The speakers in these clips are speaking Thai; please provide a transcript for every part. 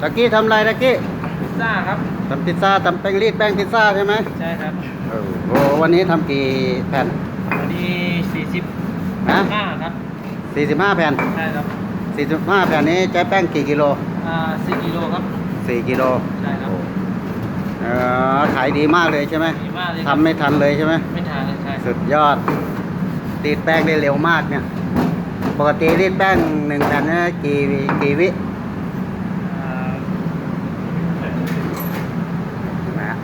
ตะกี้ทำอะไรตะกี้พิซซ่าครับทำพิซซ่าทำแป้งรีดแป้งพิซซ่าใช่ไหมใช่ครับเออโอ้วันนี้ทำกี่แผ่นวันนี้สี่สิบนะห้าครับ45แผ่นใช่ครับ45แผ่นนี้ใช้แป้งกี่กิโลอ่าสี่กิโลครับ4กิโลใช่ครับเออขายดีมากเลยใช่ไหมดีมากเลยทำไม่ทันเลยใช่ไหมไม่ทานเลยใช่สุดยอดรีดแป้งได้เร็วมากเนี่ย ปกติรีดแป้งหนึ่งแผ่นเนี่ยกี่วิกี่วิ อ่า นะฮะ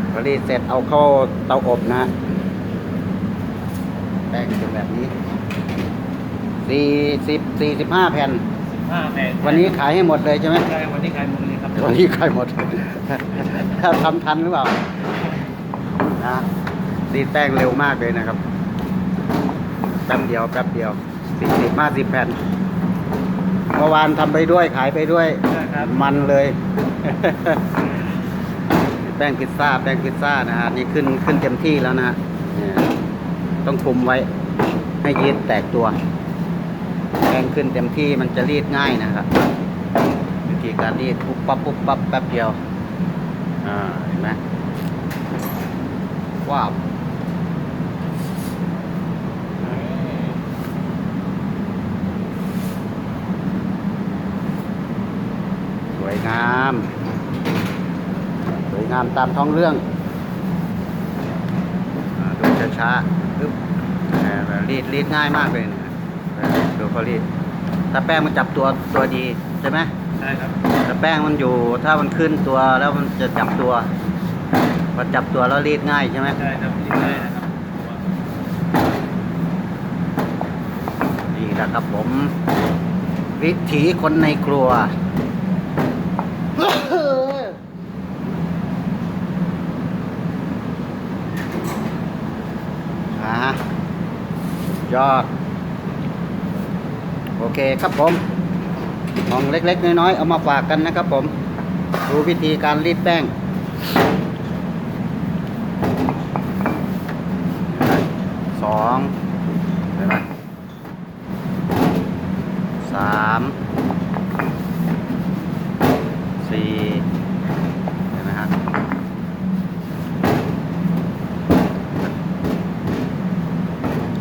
พอ รีดเสร็จเอาเข้าเตาอบนะฮะแป้งเป็นแบบนี้สี่สิบสี่สิบห้าแผ่นสิบห้าแปดวันนี้ขายให้หมดเลยใช่ไหมใช่วันนี้ขายหมดเลยครับวันนี้ขายหมด ถ้าทำทันหรือเปล่านะรีดแป้งเร็วมากเลยนะครับแป๊บเดียวแป๊บเดียวสี่สิบห้าสิบแผ่นเมื่อวานทำไปด้วยขายไปด้วย ใช่ครับ มันเลย แป้งพิซซ่าแป้งพิซซ่านะฮะนี่ขึ้นขึ้นเต็มที่แล้วนะฮะเนี่ยต้องคุมไว้ให้ยีสต์แตกตัว แป้งขึ้นเต็มที่มันจะรีดง่ายนะครับวิธีการรีดปุ๊บปั๊บปุ๊บปั๊บแป๊บเดียวอ่าเห็นไหมว้าวสวยงาม งามตามท้องเรื่องอ่าดูช้าๆปึ๊บอ่ารีดรีดง่ายมากเลยนะเออดูเขารีดถ้าแป้งมันจับตัวตัวดีใช่ไหมใช่ครับถ้าแป้งมันอยู่ถ้ามันขึ้นตัวแล้วมันจะจับตัวพอจับตัวแล้วรีดง่ายใช่ไหมใช่ครับนี่ได้นะครับนี่แหละครับผม วิถีคนในครัว ยอด โอเคครับผมของเล็ก ๆ น้อยๆเอามาฝากกันนะครับผม ดูวิธีการรีดแป้งสองเห็นไหมสามสี่เห็นไหมฮะ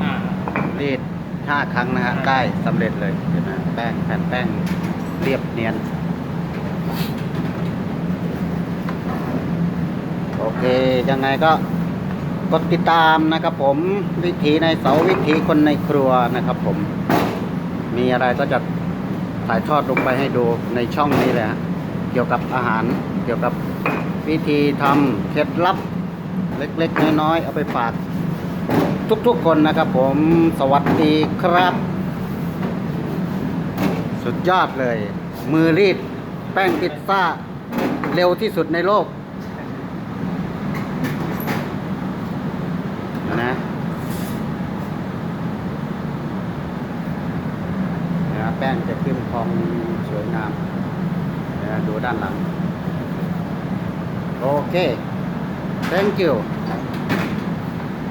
อ่า รีด ห้าครั้งนะฮะได้สำเร็จเลยเห็นไหมแป้งแผ่นแป้งเรียบเนียน โอเค ยังไงก็กดติดตามนะครับผมวิถีในเสาวิถีคนในครัวนะครับผม มีอะไรก็จะถ่ายทอดลงไปให้ดูในช่องนี้แหละฮะเกี่ยวกับอาหารเกี่ยวกับวิธีทำเคล็ดลับ เล็กๆ น้อยๆ เอาไปฝาก ทุกๆคนนะครับผมสวัสดีครับ สุดยอดเลย มือรีดแป้งพิซซ่า เร็วที่สุดในโลกนะนะแป้งจะขึ้นพองสวยงามนะดูด้านหลัง โอเค thank you